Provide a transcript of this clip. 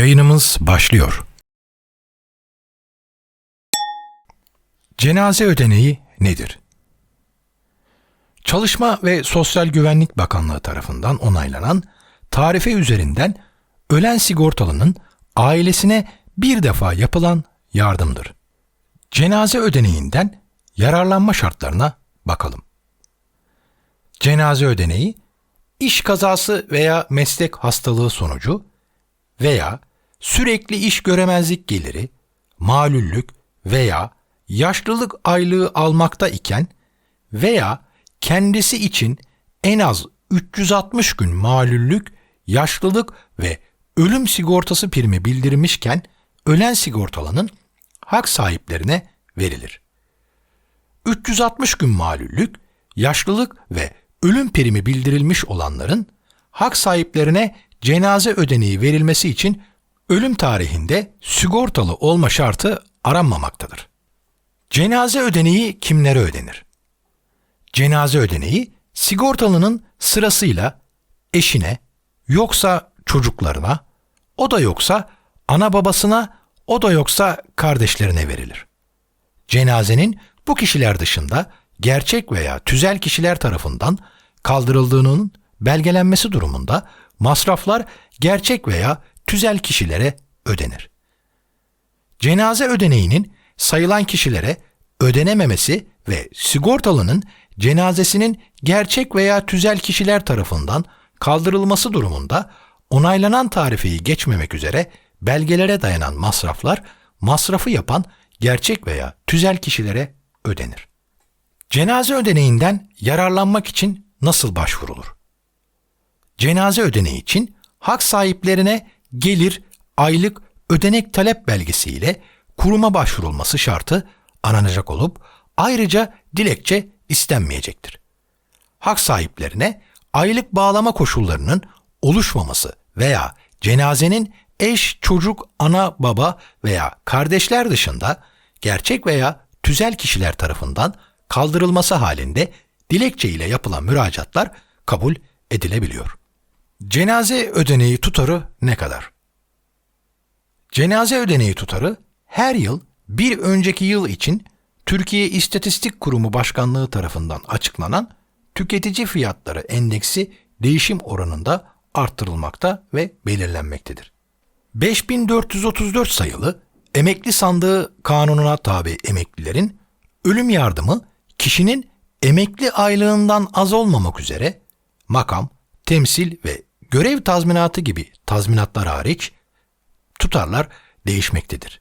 Yayınımız başlıyor. Cenaze ödeneği nedir? Çalışma ve Sosyal Güvenlik Bakanlığı tarafından onaylanan tarife üzerinden ölen sigortalının ailesine bir defa yapılan yardımdır. Cenaze ödeneğinden yararlanma şartlarına bakalım. Cenaze ödeneği iş kazası veya meslek hastalığı sonucu veya sürekli iş göremezlik geliri, malüllük veya yaşlılık aylığı almakta iken veya kendisi için en az 360 gün malüllük, yaşlılık ve ölüm sigortası primi bildirmişken ölen sigortalının hak sahiplerine verilir. 360 gün malüllük, yaşlılık ve ölüm primi bildirilmiş olanların hak sahiplerine cenaze ödeneği verilmesi için ölüm tarihinde sigortalı olma şartı aranmamaktadır. Cenaze ödeneği kimlere ödenir? Cenaze ödeneği sigortalının sırasıyla eşine, yoksa çocuklarına, o da yoksa ana babasına, o da yoksa kardeşlerine verilir. Cenazenin bu kişiler dışında gerçek veya tüzel kişiler tarafından kaldırıldığının belgelenmesi durumunda masraflar gerçek veya tüzel kişilere ödenir. Cenaze ödeneğinin sayılan kişilere ödenememesi ve sigortalının cenazesinin gerçek veya tüzel kişiler tarafından kaldırılması durumunda onaylanan tarifeyi geçmemek üzere belgelere dayanan masraflar masrafı yapan gerçek veya tüzel kişilere ödenir. Cenaze ödeneğinden yararlanmak için nasıl başvurulur? Cenaze ödeneği için hak sahiplerine gelir, aylık ödenek talep belgesiyle kuruma başvurulması şartı aranacak olup ayrıca dilekçe istenmeyecektir. Hak sahiplerine aylık bağlama koşullarının oluşmaması veya cenazenin eş, çocuk, ana, baba veya kardeşler dışında gerçek veya tüzel kişiler tarafından kaldırılması halinde dilekçe ile yapılan müracaatlar kabul edilebiliyor. Cenaze ödeneği tutarı ne kadar? Cenaze ödeneği tutarı her yıl bir önceki yıl için Türkiye İstatistik Kurumu Başkanlığı tarafından açıklanan tüketici fiyatları endeksi değişim oranında arttırılmakta ve belirlenmektedir. 5434 sayılı emekli sandığı kanununa tabi emeklilerin ölüm yardımı kişinin emekli aylığından az olmamak üzere makam, temsil ve görev tazminatı gibi tazminatlar hariç tutarlar değişmektedir.